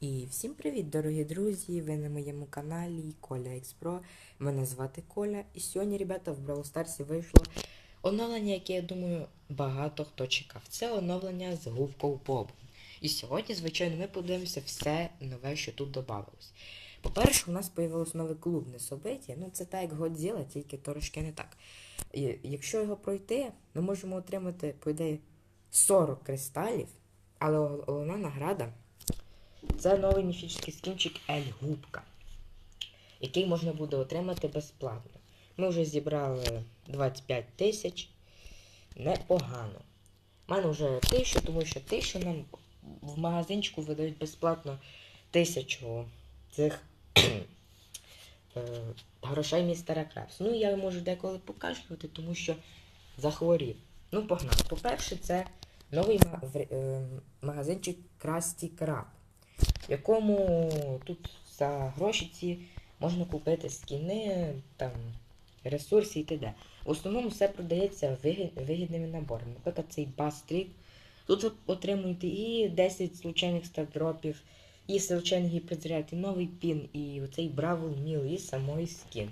І всім привіт, дорогі друзі! Ви на моєму каналі Коля Експро. Мене звати Коля. І сьогодні, ребята, в Brawl Старсі вийшло оновлення, яке, я думаю, багато хто чекав. Це оновлення з губкою Боб. І сьогодні, звичайно, ми подивимося все нове, що тут додавалось. По-перше, у нас появилось нове клубне собиття. Ну, це так, як Годзіла, тільки трошки не так. І, якщо його пройти, ми можемо отримати, по ідеї, 40 кристалів, але гол- головна награда. Це новий міфічний скінчик Ель Губка, який можна буде отримати безплатно. Ми вже зібрали 25 тисяч. Непогано. У мене вже тисячу, тому що тисячу нам в магазинчику видають безплатно тисячу цих е, грошей містера Крабс. Ну, я можу деколи покашлювати, тому що захворів. Ну, погнали. По-перше, це новий е, магазинчик Красті Краб в якому тут за гроші ці можна купити скіни, там, ресурси і т.д. В основному все продається вигідними наборами. Наприклад, цей бастрік. Тут ви отримуєте і 10 случайних стардропів, і случайний гіперзаряд, і новий пін, і оцей Бравл Міл, і самий скін.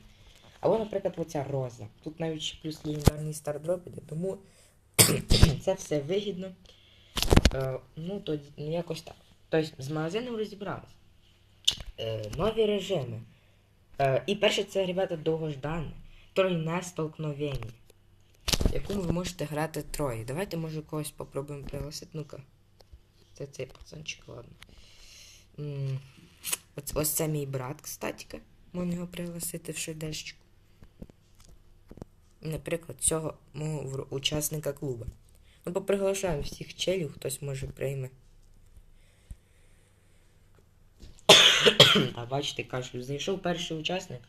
Або, наприклад, оця роза. Тут навіть ще плюс легендарний стардроп іде, тому це все вигідно. Е, ну, ну, якось так. Тобто з магазином розібрались. Е, нові режими. Е, і перше це, ребята, довгождане. Тройне столкновення. В якому ви можете грати троє. Давайте, може, когось попробуємо пригласити. Ну-ка. Це цей пацанчик, ладно. М, Ось, ось це мій брат, кстати. Можна його пригласити в шедешечку. Наприклад, цього мого учасника клубу. Ну, поприглашаємо всіх челів, хтось може прийме. А бачите, кажу, зайшов перший учасник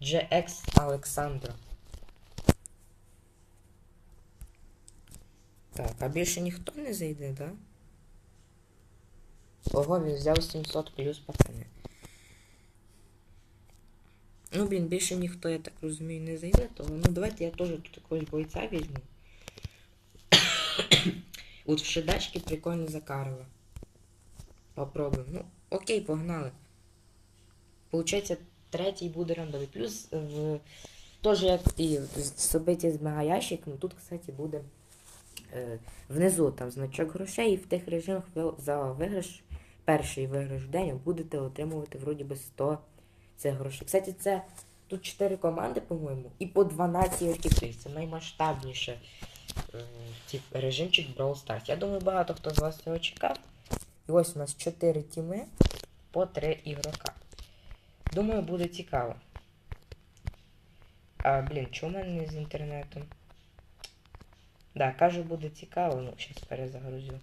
GX Олександро. Так, а більше ніхто не зайде, да? Ого, він взяв 700 плюс, пацани. Ну, блін, більше ніхто, я так розумію, не зайде, того. Ну, давайте я теж тут якогось бойця візьму. От в шедачки прикольно Закарова. Попробуємо. Ну, окей, погнали. Получається, третій буде рандовий. Плюс в теж як і в собиті з мегаящик, ну тут, кстати, буде е, внизу там значок грошей, і в тих режимах за виграш, перший виграш в день будете отримувати вроді би 100 цих грошей. Кстати, це тут 4 команди, по-моєму, і по 12 очків. Тобто Це наймасштабніше е, режимчик Brawl Stars. Я думаю, багато хто з вас цього чекав. І ось у нас 4 тіми по 3 ігрока. Думаю, буде цікаво. А, блін, чому в мене не з інтернетом? Да, кажу, буде цікаво, ну, зараз перезагрузю.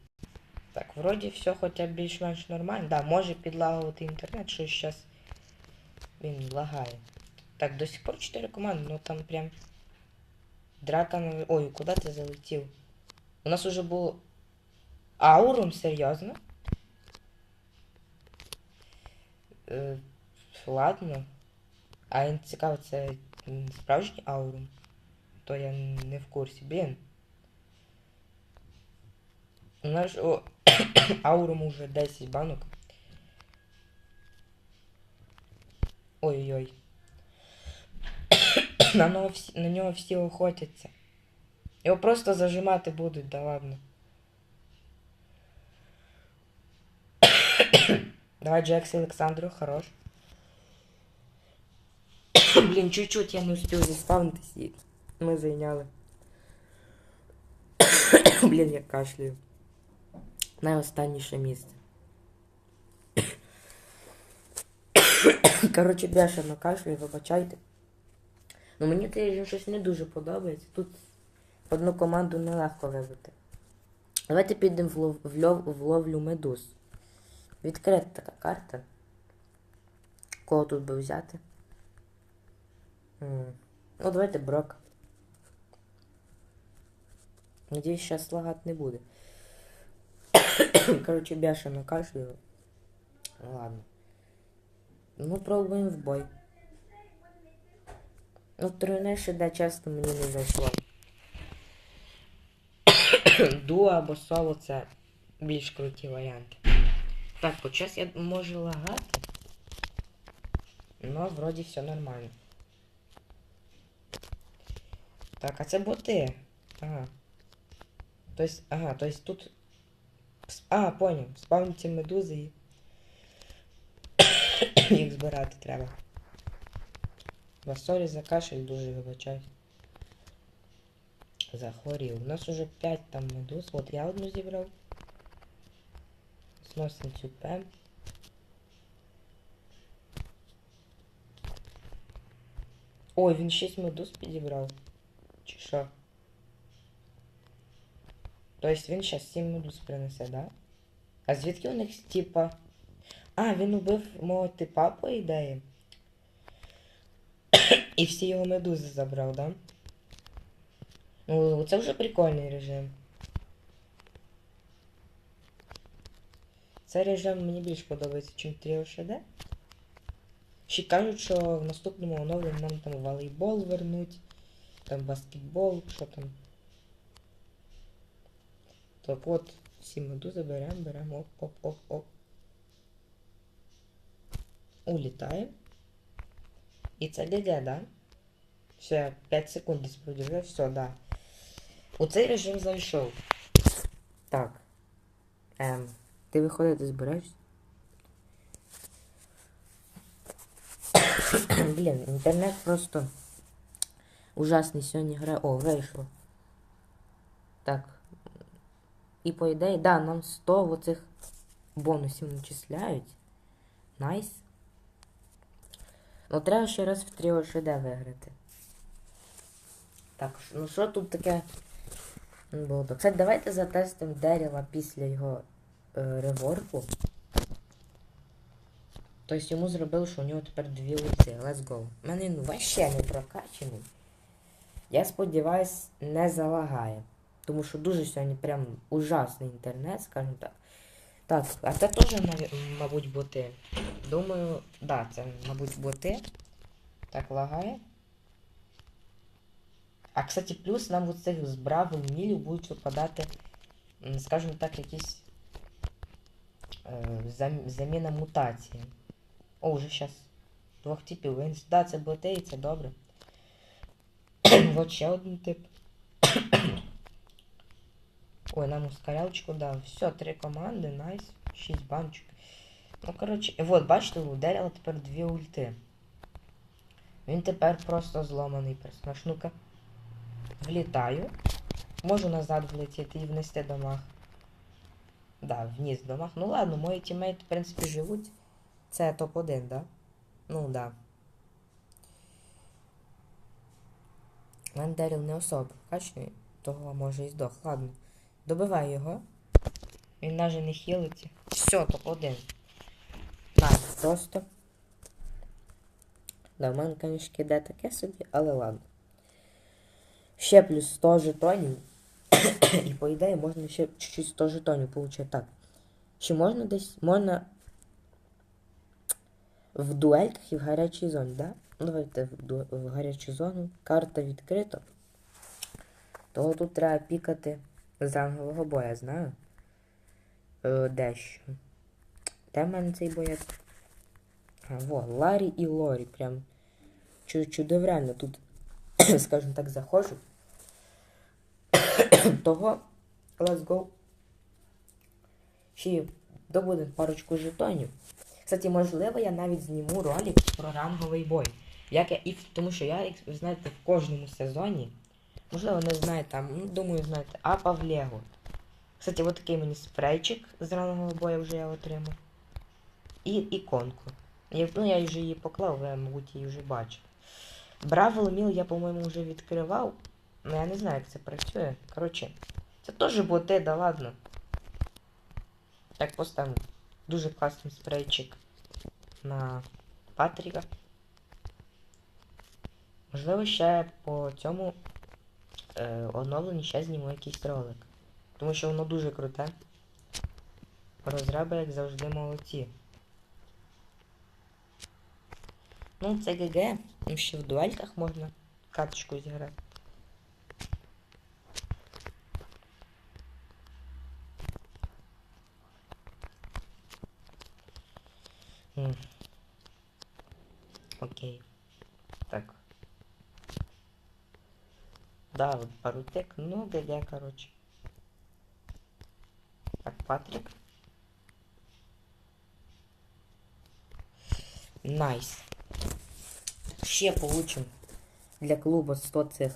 Так, вроді все хоча б більш-менш нормально. Да, може підлагувати інтернет, що зараз він лагає. Так, до сих пор 4 команди, ну там прям. Драка на... Ой, куди ти залетів? У нас уже було. Аурум, серйозно? Е, ладно. А цікаво, це справжній аурум? То я не в курсі. Блін. У нас ж о, аурум уже 10 банок. Ой-ой-ой. на, нього всі, на нього всі охотяться. Його просто зажимати будуть, да ладно. Давай, Джекс Олександру, хорош. Блін, чуть-чуть я не успів заспавнитись і ми зайняли. Блін, я кашляю. Найостанніше місце. Коротше, бешено кашлюю, вибачайте. Ну мені це щось не дуже подобається. Тут одну команду нелегко вибити. Давайте підемо в, лов, в, лов, в ловлю медуз. Відкрита така карта. Кого тут би взяти? Ну, давайте брок. Надіюсь, зараз лагати не буде. Коротше, бешено кашлюю. Ладно. Ну, пробуємо в бой. Ну, тройне де часто мені не зайшло. Дуо або соло це більш круті варіанти. Так, от зараз я можу лагати. Ну, вроді все нормально. Так, а це боти. Ага. То есть, ага, то есть тут. А, понял. Спавніться медузи і. Їх збирати треба. Васорі за кашель дуже вибачаю. Захворів. У нас уже 5 там медуз. От я одну зібрав. Сносим цю пем. Ой, він 6 медуз підібрав. Чи що? Тобто він зараз 7 медуз принесе, да? А звідки у них типа. А, він убив мого типа, по ідеї. І всі його медузи забрав, да? Ну, це вже прикольний режим. Цей режим мені більш подобається, ніж Тріо ШД. Ще кажуть, що в наступному оновленні нам там волейбол вернуть, там баскетбол, що там. Так от, всі медузи беремо, беремо, оп, оп, оп, оп. Улітаємо. І це ГГ, да? Все, 5 секунд десь все, да. У цей режим зайшов. Так. Ем, ти виходити збираєшся? Блін, інтернет просто ужасний сьогодні грає. О, вийшло. Так. І по ідеї, да, нам 100 оцих бонусів начисляють. Найс. Ну треба ще раз в тріо ШД виграти. Так, ну що тут таке було? Кстати, давайте затестимо Деріла після його е, реворку. Тобто йому зробили, що у нього тепер дві лиці. Let's go. У мене він вообще не прокачаний. Я сподіваюсь, не залагає. Тому що дуже сьогодні прям ужасний інтернет, скажімо так. Так, а це теж, мабуть, боти. Думаю, да, це, мабуть, боти. Так, лагає. А, кстати, плюс нам от цих з бравл мілів будуть випадати, скажімо так, якісь е, зам- заміна мутації. О, вже зараз двох типів. Да, це боти і це добре. Вот ще один тип. Ой, нам ускорялочку дав. Все, три команди, найс. Шість банчик. Ну, коротше, вот, бачите, у Деріла тепер дві ульти. Він тепер просто зломаний персонаж. Ну-ка. Влітаю. Можу назад влетіти і внести домах. Да, вниз домах. Ну ладно, мої тімейти, в принципі, живуть. Це топ-1, да? Ну да. У мене Деріл не особо качний, того може і здох. Ладно. Добивай його. Він навіть не хілиться. Все, топ-1. Найс, просто. Да, в мене, звісно, іде таке собі, але ладно. Ще плюс 100 жетонів. І по ідеї можна ще чуть-чуть 100 жетонів получити. Так. Чи можна десь. Можна. В дуельках і в гарячій зоні, да? Давайте в, гарячу зону. Карта відкрита. Того тут треба пікати з рангового боя, знаю. Е, дещо. Де в мене цей боєць? А, во, Ларі і Лорі. Прям чу- чудоврально тут, скажімо так, заходжу. Того let's go. Ще добудемо парочку жетонів. Кстати, можливо, я навіть зніму ролик про ранговий бой. Як я і тому що я, ви знаєте, в кожному сезоні, можливо, не знаєте, там, ну, думаю, знаєте, апа в Лего. Кстати, от такий мені спрейчик з рангового бою вже я отримав. І іконку. Я, ну, я вже її поклав, ви, мабуть, її вже бачили. Бравл Міл я, по-моєму, вже відкривав. Ну я не знаю, як це працює. Коротше, це теж боти, да ладно. Так, поставимо дуже класний спрейчик на Патріка. Можливо, ще по цьому е, оновленні ще зніму якийсь ролик. Тому що воно дуже круте. Розраби, як завжди, молодці. Ну, це ГГ. Ну, ще в дуельках можна каточку зіграти. Окей. Так. Да, вот парутек много, я, короче. Так, Патрик. Найс. Ще получим для клубу 100 цих,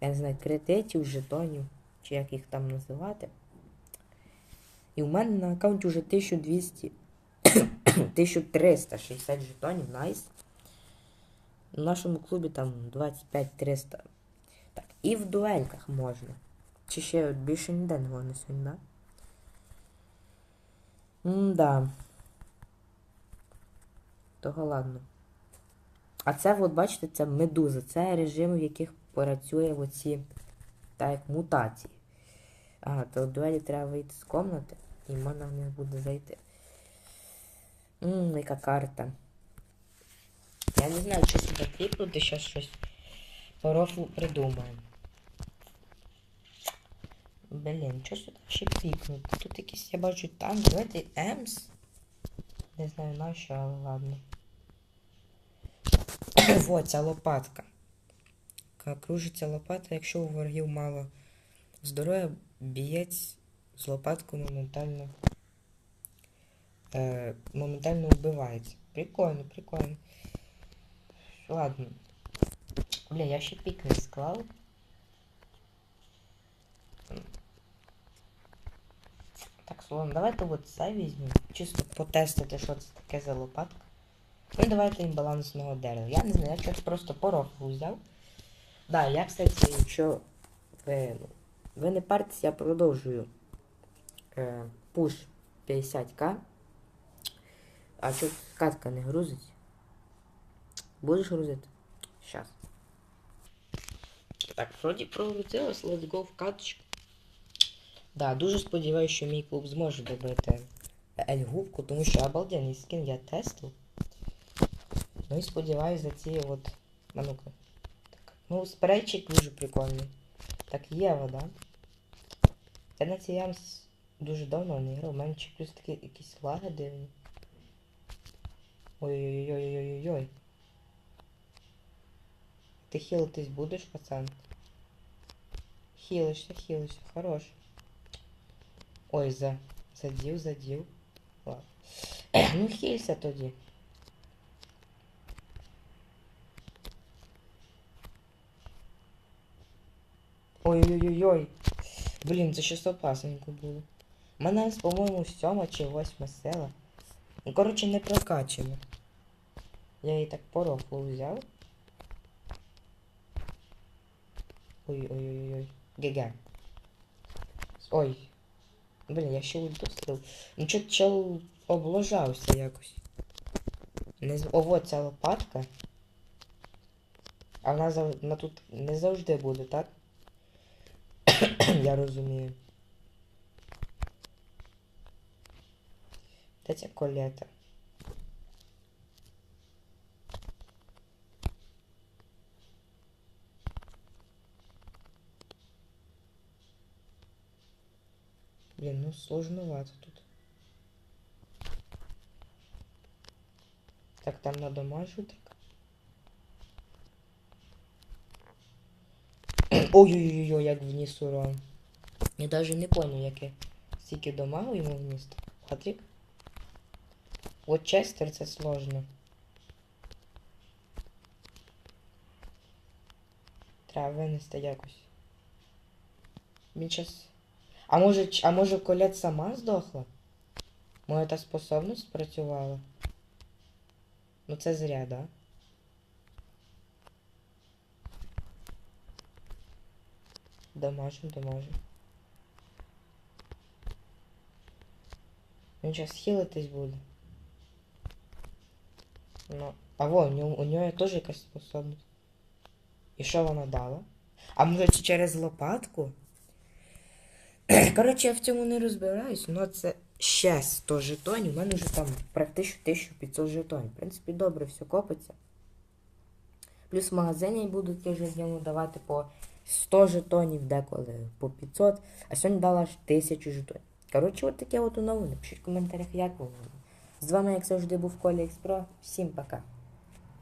я не знаю, кредитів, жетонів, чи як їх там називати. І у мене на аккаунті вже 1200 1360 жетонів, найс. В нашому клубі там 25-300. І в дуельках можна. Чи ще більше ніде не можна сьогодні, да? М-да. Того ладно. А це, от бачите, це медуза. Це режим, в яких працює оці так як мутації. Ага, то в дуелі треба вийти з комнати, і можна в них буде зайти. Ммм, яка карта. Я не знаю, чи сюди кліпнути, зараз щось по рофлу придумаємо. Блін, що сюди ще кліпнути? Тут якісь, я бачу, там, давайте Емс. Не знаю на що, але ладно. Во, ця лопатка. Ка- Кружиться лопата, якщо у ворогів мало здоров'я, бієць з лопаткою моментально е, моментально вбивається. Прикольно, прикольно. Ладно. Бля, я ще пік не склав. Так, словом, давайте от це візьмемо. Чисто потестити, що це таке за лопатка. Ну давайте імбалансного дерева. Я не знаю, я щось просто пороху взяв. Да, я, кстати, якщо ви, ви не партесь, я продовжую е, пуш 50к. А що катка не грузить? Будеш грузити? Щас. Так, вроді прогрузилось, let's go в каточку. Да, дуже сподіваюся, що мій клуб зможе добити Ельгубку, тому що обалденний скін я тестив. Ну і сподіваюся за ці от. А ну-ка. Ну, спрейчик дуже прикольний. Так, є вода. Я на цій ямс дуже давно не грав. У мене плюс такі якісь лаги дивні. Ой-ой-ой-ой-ой-ой-ой. Ти хілитись будеш, пацан? Хілишся, хілишся, хорош. Ой, за. Задів, задів. Ладно. ну хілься тоді. Ой-ой-ой-ой. Блін, це щось опасненько було. У мене, по-моєму, сьома чи восьма села. Ну, коротше, не прокачено. Я її так пороху взяв. Ой-ой-ой-ой. ГГ. Ой. Блін, я ще ульту слив. Ну чо чел облажався якось. Не з... О, вот ця лопатка. А вона, зав... вона тут не завжди буде, так? Я розумію. Та ця колета? Блін, ну сложновато тут. Так, там надамажу так. Ой-ой-ой, як вніс урон. Я даже не понял, яке стільки дамагу йому вніс. Патрік? От Честер це сложно. Треба винести якось. Він час. А може, ч- а може колет сама здохла? Може та способність спрацювала? Ну це зря, да? Дамажим, дамажим. Він зараз хілитись буде. Ну, а во, у нього, у нього теж якась способність. І що вона дала? А може чи через лопатку? Коротше, я в цьому не розбираюсь, але це ще 100 жетонів. У мене вже там практично 1500 жетонів. В принципі, добре все копиться. Плюс в магазині будуть ежедневно давати по 100 жетонів, деколи по 500, а сьогодні дала аж 1000 жетонів. Коротше, от таке от оновлення. Напишіть в коментарях, як воно. З вами, як завжди, був Коля Експро. Всім пока.